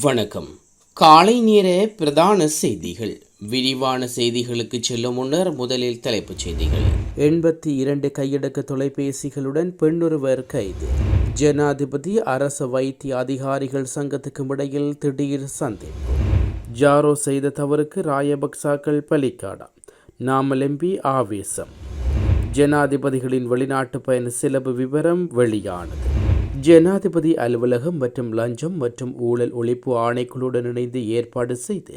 வணக்கம். காலை நேர பிரதான செய்திகள். விரிவான செய்திகளுக்கு செல்லும் முன்னர் முதலில் தலைப்புச் செய்திகள். எண்பத்தி இரண்டு கையடக்க தொலைபேசிகளுடன் பெண்ணொருவர் கைது. ஜனாதிபதி அரச வைத்திய அதிகாரிகள் சங்கத்துக்கும் இடையில் திடீர் சந்திப்பு. ஜாரோ செய்த தவறுக்கு ராயபக்சாக்கள் பலிக்காடா. நாமலம்பி ஆவேசம். ஜனாதிபதிகளின் வெளிநாட்டு பயண செலவு விவரம் வெளியானது. ஜனாதிபதி அலுவலகம் மற்றும் லஞ்சம் மற்றும் ஊழல் ஒழிப்பு ஆணைக்குழுடன் இணைந்து ஏற்பாடு செய்து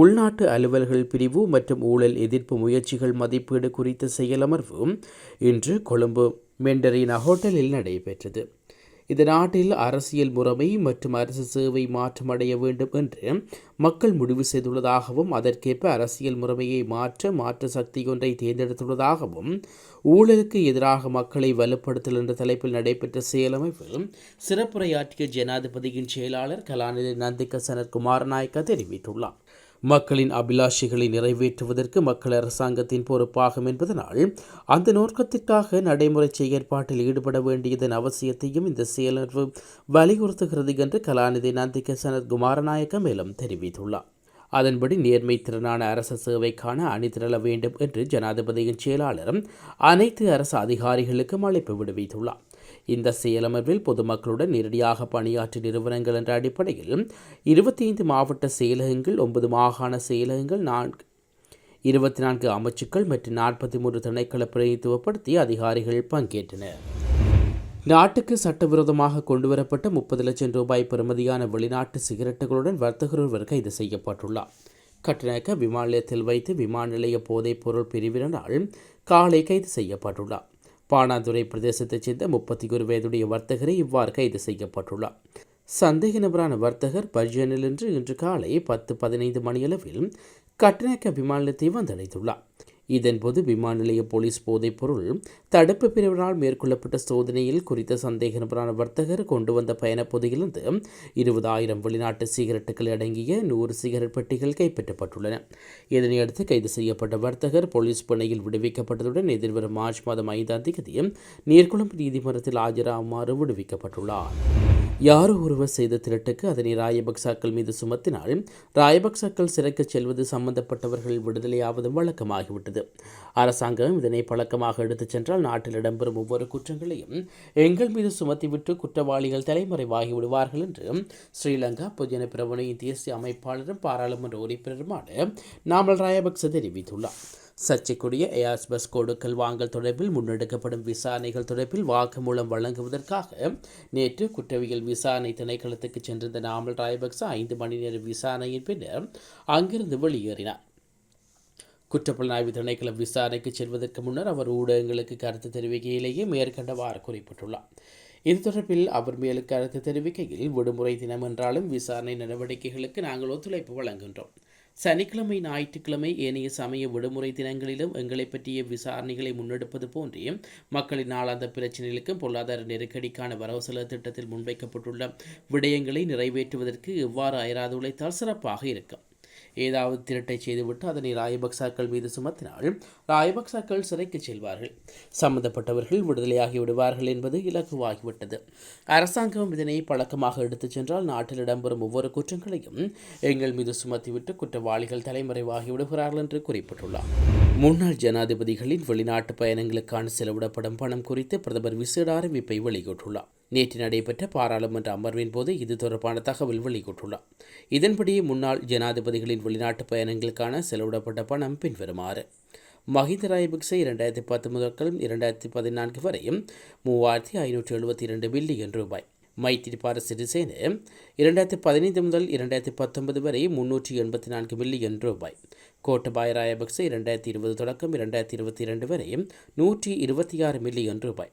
உள்நாட்டு அலுவல்கள் பிரிவு மற்றும் ஊழல் எதிர்ப்பு முயற்சிகள் மதிப்பீடு குறித்த செயலமர்வு இன்று கொழும்பு மெண்டரினா ஹோட்டலில் நடைபெற்றது. இந்த நாட்டில் அரசியல் முறைமை மற்றும் அரசு சேவை மாற்றமடைய வேண்டும் என்று மக்கள் முடிவு செய்துள்ளதாகவும் அதற்கேற்ப அரசியல் முறைமையை மாற்ற மாற்று சக்தி ஒன்றை தேர்ந்தெடுத்துள்ளதாகவும் ஊழலுக்கு எதிராக மக்களை வலுப்படுத்தல் என்ற தலைப்பில் நடைபெற்ற செயலமைப்பில் சிறப்புரையாற்றிய ஜனாதிபதியின் செயலாளர் கலாநிதி நந்திக சனத்குமார் நாயக்க தெரிவித்துள்ளார். மக்களின் அபிலாஷைகளை நிறைவேற்றுவதற்கு மக்கள் அரசாங்கத்தின் பொறுப்பாகும் என்பதனால் அந்த நோக்கத்திற்காக நடைமுறை செயற்பாட்டில் ஈடுபட வேண்டியதன் அவசியத்தையும் இந்த செயலர்வு வலியுறுத்துகிறது என்று கலாநிதி நந்திக சனத் குமாரநாயக்க மேலும் தெரிவித்துள்ளார். அதன்படி நேர்மை திறனான அரச சேவைக்கான அணிதிரள வேண்டும் என்று ஜனாதிபதியின் செயலாளரும் அனைத்து அரசு அதிகாரிகளுக்கும் அழைப்பு விடுவித்துள்ளார். இந்த செயலமர்வில் பொதுமக்களுடன் நேரடியாக பணியாற்றிய நிறுவனங்கள் என்ற அடிப்படையில் இருபத்தி ஐந்து மாவட்ட செயலகங்கள் ஒன்பது மாகாண செயலகங்கள் நான்கு இருபத்தி நான்கு அமைச்சுக்கள் மற்றும் நாற்பத்தி மூன்று திணைக்கள பிரதித்துவப்படுத்தி அதிகாரிகள் பங்கேற்றனர். நாட்டுக்கு சட்டவிரோதமாக கொண்டுவரப்பட்ட முப்பது லட்சம் ரூபாய் பெறுமதியான வெளிநாட்டு சிகரெட்டுகளுடன் வர்த்தகர் ஒருவர் கைது செய்யப்பட்டுள்ளார். கட்டணக்க விமான நிலையத்தில் வைத்து விமான நிலைய போதைப் பொருள் பிரிவினரால் காலை கைது செய்யப்பட்டுள்ளார். பாணாதுரை பிரதேசத்தைச் சேர்ந்த முப்பத்தி ஒரு வயதுடைய வர்த்தகரை இவ்வாறு கைது செய்யப்பட்டுள்ளார். சந்தேக நபரான வர்த்தகர் பர்ஜனில் இன்று இன்று காலை பத்து பதினைந்து மணியளவில் கட்டணக்க விமான நிலையத்தை வந்தடைந்துள்ளார். இதன்போது விமான நிலைய போலீஸ் போதைப் பொருள் தடுப்பு பிரிவினால் மேற்கொள்ளப்பட்ட சோதனையில் குறித்த சந்தேக நபரான வர்த்தகர் கொண்டு வந்த பயணப்பொதியிலிருந்து இருபதாயிரம் வெளிநாட்டு சிகரெட்டுகள் அடங்கிய நூறு சிகரெட் பெட்டிகள் கைப்பற்றப்பட்டுள்ளன. இதனையடுத்து கைது செய்யப்பட்ட வர்த்தகர் போலீஸ் பிணையில் விடுவிக்கப்பட்டதுடன் எதிர்வரும் மார்ச் மாதம் ஐந்தாம் தேதி நீர்குளம் நீதிமன்றத்தில் ஆஜராகுமாறு விடுவிக்கப்பட்டுள்ளார். யாரோ ஒருவர் செய்த திருட்டுக்கு அதனை ராயபக்சாக்கள் மீது சுமத்தினால் ராயபக்சாக்கள் சிறைக்குச் செல்வது சம்பந்தப்பட்டவர்கள் விடுதலையாவதும் வழக்கமாகிவிட்டது. அரசாங்கம் இதனை பழக்கமாக எடுத்துச் சென்றால் நாட்டில் இடம்பெறும் ஒவ்வொரு குற்றங்களையும் எங்கள் மீது சுமத்திவிட்டு குற்றவாளிகள் தலைமறைவாகி விடுவார்கள் என்று ஸ்ரீலங்கா பொதுஜன பிரபுணையின் தேசிய அமைப்பாளரும் பாராளுமன்ற உறுப்பினருமான நாமல் ராயபக்ச தெரிவித்துள்ளார். சர்ச்சைக்குரிய ஏஆர்ஸ் பஸ் கொடுக்கல் வாங்கல் தொடர்பில் முன்னெடுக்கப்படும் விசாரணைகள் தொடர்பில் வாக்குமூலம் வழங்குவதற்காக நேற்று குற்றவியல் விசாரணை திணைக்களத்துக்கு சென்றிருந்த நாமல் ராயபக்ச ஐந்து மணி நேர விசாரணையின் பின்னர் அங்கிருந்து வெளியேறினார். குற்றப்புலனாய்வு திணைக்களம் விசாரணைக்கு செல்வதற்கு முன்னர் அவர் ஊடகங்களுக்கு கருத்து தெரிவிக்கையிலேயே மேற்கண்டவாறு குறிப்பிட்டுள்ளார். இது தொடர்பில் அவர் மேலும் கருத்து தெரிவிக்கையில் விடுமுறை தினம் என்றாலும் விசாரணை நடவடிக்கைகளுக்கு நாங்கள் ஒத்துழைப்பு வழங்குகின்றோம். சனிக்கிழமை ஞாயிற்றுக்கிழமை ஏனைய சமய விடுமுறை தினங்களிலும் எங்களை பற்றிய விசாரணைகளை முன்னெடுப்பது போன்றே மக்களின் நாளாந்த பிரச்சினைகளுக்கும் பொருளாதார நெருக்கடிக்கான வரவு செலவு திட்டத்தில் முன்வைக்கப்பட்டுள்ள விடயங்களை நிறைவேற்றுவதற்கு எவ்வாறு அயராது உழைத்தால் சிறப்பாக இருக்கும். ஏதாவது திருட்டை செய்துவிட்டு அதனை ராயபக்சாக்கள் மீது சுமத்தினால் ராயபக்சாக்கள் சிறைக்கு செல்வார்கள். சம்பந்தப்பட்டவர்கள் விடுதலையாகி விடுவார்கள் என்பது இலக்குவாகிவிட்டது அரசாங்கம் இதனை பழக்கமாக எடுத்துச் சென்றால் நாட்டில் இடம்பெறும் ஒவ்வொரு குற்றங்களையும் எங்கள் மீது சுமத்திவிட்டு குற்றவாளிகள் தலைமறைவாகி விடுகிறார்கள் என்று குறிப்பிட்டுள்ளார். முன்னாள் ஜனாதிபதிகளின் வெளிநாட்டு பயணங்களுக்கான செலவிடப்படும் பணம் குறித்து பிரதமர் விசேட அறிவிப்பை வெளியிட்டுள்ளார். நேற்று நடைபெற்ற பாராளுமன்ற அமர்வின் போது இது தொடர்பான தகவல் வெளியிட்டுள்ளார். இதன்படி முன்னாள் ஜனாதிபதிகளின் வெளிநாட்டு பயணங்களுக்கான செலவிடப்பட்ட பணம் பின்வருமாறு. மஹிந்த ராயபக்சே இரண்டாயிரத்தி பத்து முதல் இரண்டாயிரத்தி பதினான்கு வரையும் மூவாயிரத்தி ஐநூற்றி எழுபத்தி இரண்டு பில்லியன் ரூபாய். மைத்திரிபால சிறிசேன இரண்டாயிரத்தி பதினைந்து முதல் இரண்டாயிரத்தி பத்தொன்பது வரை முன்னூற்றி எண்பத்தி நான்கு மில்லியன் ரூபாய். கோட்டபாய ராயபக்சே இரண்டாயிரத்தி இருபது தொடக்கம் இரண்டாயிரத்தி இருபத்தி இரண்டு வரை நூற்றி இருபத்தி ஆறு மில்லியன் ரூபாய்.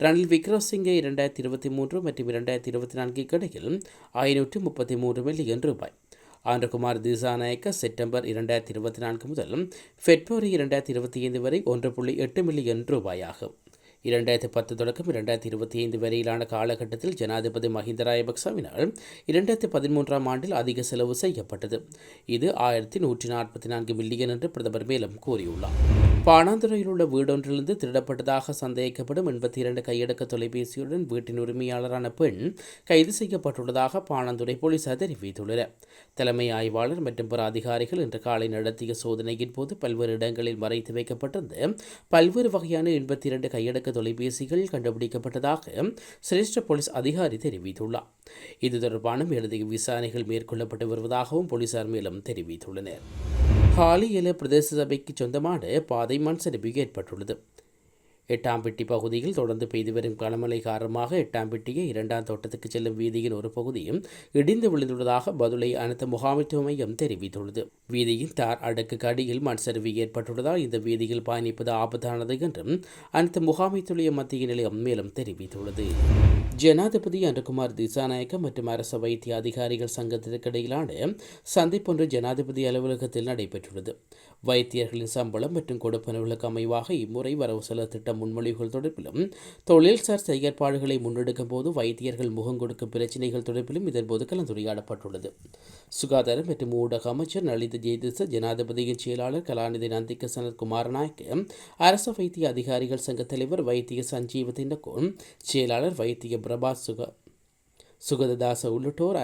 ரணில் விக்ரமசிங்கே இரண்டாயிரத்தி இருபத்தி மூன்று மற்றும் இரண்டாயிரத்தி இருபத்தி நான்கு இடையில் ஐநூற்றி முப்பத்தி மூன்று மில்லியன் ரூபாய். ஆந்திரகுமார் திசாநாயக்க செப்டம்பர் இரண்டாயிரத்தி இருபத்தி நான்கு முதல் பிப்ரவரி இரண்டாயிரத்தி இருபத்தி ஐந்து வரை ஒன்று புள்ளி எட்டு மில்லியன் ரூபாயாகும். இரண்டாயிரத்தி பத்து தொடக்கம் இரண்டாயிரத்தி இருபத்தி ஐந்து வரையிலான காலகட்டத்தில் ஜனாதிபதி மஹிந்த ராயபக்சவினால் இரண்டாயிரத்தி பதிமூன்றாம் ஆண்டில் அதிக செலவு செய்யப்பட்டது. இது ஆயிரத்தி நூற்றி நாற்பத்தி நான்கு மில்லியன் என்று பிரதமர் மேலும் கூறியுள்ளார். பாணாந்துறையில் உள்ள வீடொன்றிலிருந்து திருடப்பட்டதாக சந்தேகிக்கப்படும் எண்பத்தி இரண்டு கையடக்க தொலைபேசியுடன் வீட்டின் உரிமையாளரான பெண் கைது செய்யப்பட்டுள்ளதாக பாணாந்துறை போலீசார் தெரிவித்துள்ளனர். தலைமை ஆய்வாளர் மற்றும் பிற அதிகாரிகள் இன்று காலை நடத்திய சோதனையின் போது பல்வேறு இடங்களில் மறைத்து வைக்கப்பட்டிருந்த பல்வேறு வகையான எண்பத்தி இரண்டு கையடக்க தொலைபேசிகள் கண்டுபிடிக்கப்பட்டதாக சிரேஷ்ட போலீஸ் அதிகாரி தெரிவித்துள்ளார். இது தொடர்பான மேலதிக விசாரணைகள் மேற்கொள்ளப்பட்டு வருவதாகவும் போலீசார் மேலும் தெரிவித்துள்ளனர். ஹாலியல பிரதேச சபைக்கு சொந்தமான பாதை மண் சரிவு ஏற்பட்டுள்ளது எட்டாம்பட்டி பகுதியில் தொடர்ந்து பெய்து வரும் கனமழை காரணமாக எட்டாம்பட்டியை இரண்டாம் தோட்டத்துக்கு செல்லும் வீதியின் ஒரு பகுதியும் இடிந்து விழுந்துள்ளதாக பதுளை அனைத்து முகாமைத்துவ மையம் தெரிவித்துள்ளது. வீதியின் தார் அடுக்கு அடியில் மண் சரிவு ஏற்பட்டுள்ளதால் இந்த வீதியில் பயணிப்பது ஆபத்தானது என்றும் அனைத்து முகாமைத்துவ மத்திய நிலையம் மேலும் தெரிவித்துள்ளது. ஜனாதிபதி அனுகுமார் திசாநாயக்க மற்றும் அரச வைத்திய அதிகாரிகள் சங்கத்திற்கிடையிலான சந்திப்பொன்று ஜனாதிபதி அலுவலகத்தில் நடைபெற்றுள்ளது. வைத்தியர்களின் சம்பளம் மற்றும் கொடுப்பனவுகளுக்கு அமைவாக இம்முறை வரவு செலவு திட்ட முன்மொழிவுகள் தொடர்பிலும் தொழில்சார் செயற்பாடுகளை முன்னெடுக்கும் போது வைத்தியர்கள் முகம் கொடுக்கும் பிரச்சினைகள் தொடர்பிலும் இதன்போது கலந்துரையாடப்பட்டுள்ளது. சுகாதார மற்றும் ஊடக அமைச்சர் நலித ஜெயதிச ஜனாதிபதியின் செயலாளர் கலாநிதி நந்திக்க சனத் குமாரநாயக்க அரசு வைத்திய அதிகாரிகள் சங்க தலைவர் வைத்திய சஞ்சீவ தின்னகோன் செயலாளர் வைத்திய பிரபா சுக சுகததாச உள்ளிட்டோர்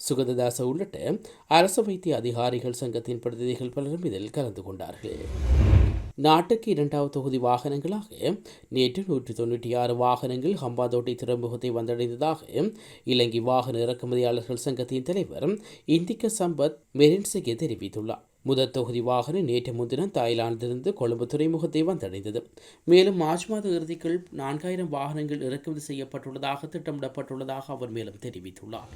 சுகததாச உள்ளிட்ட அரசு வைத்திய அதிகாரிகள் சங்கத்தின் பிரதிநிதிகள் பலரும் இதில் கலந்து கொண்டார்கள். நாட்டுக்கு இரண்டாவது தொகுதி வாகனங்களாக நேற்று நூற்றி தொண்ணூற்றி ஆறு வாகனங்கள் ஹம்பாந்தோட்டை துறைமுகத்தை வந்தடைந்ததாக இலங்கை வாகன இறக்குமதியாளர்கள் சங்கத்தின் தலைவர் இந்திக்க சம்பத் மெரின்சிகே தெரிவித்துள்ளார். முதல் தொகுதி வாகனம் நேற்று முன்தினம் தாய்லாந்திலிருந்து கொழும்பு துறைமுகத்தை வந்தடைந்தது. மேலும் மார்ச் மாத இறுதிக்குள் நான்காயிரம் வாகனங்கள் இறக்குமதி செய்யப்பட்டுள்ளதாக திட்டமிடப்பட்டுள்ளதாக அவர் மேலும் தெரிவித்துள்ளார்.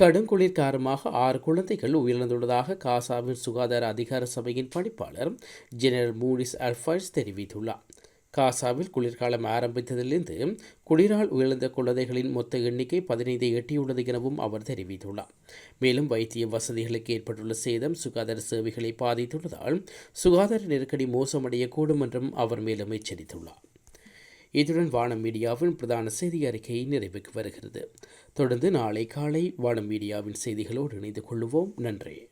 கடும் குளிர் காரணமாக ஆறு குழந்தைகள் உயிரிழந்துள்ளதாக காசாவின் சுகாதார அதிகார சபையின் பணிப்பாளர் ஜெனரல் மூடிஸ் அல்ஃபைஸ் தெரிவித்துள்ளார். காசாவில் குளிர்காலம் ஆரம்பித்ததிலிருந்து குளிரால் உயர்ந்த குழந்தைகளின் மொத்த எண்ணிக்கை பதினைந்தை எட்டியுள்ளது எனவும் அவர் தெரிவித்துள்ளார். மேலும் வைத்திய வசதிகளுக்கு ஏற்பட்டுள்ள சேதம் சுகாதார சேவைகளை பாதித்துள்ளதால் சுகாதார நெருக்கடி மோசமடையக்கூடும் என்றும் அவர் மேலும் எச்சரித்துள்ளார். இத்துடன் வானம் மீடியாவின் பிரதான செய்தி அறிக்கை நிறைவுக்கு வருகிறது. தொடர்ந்து நாளை காலை வானம் மீடியாவின் செய்திகளோடு இணைந்து கொள்வோம் நன்றி.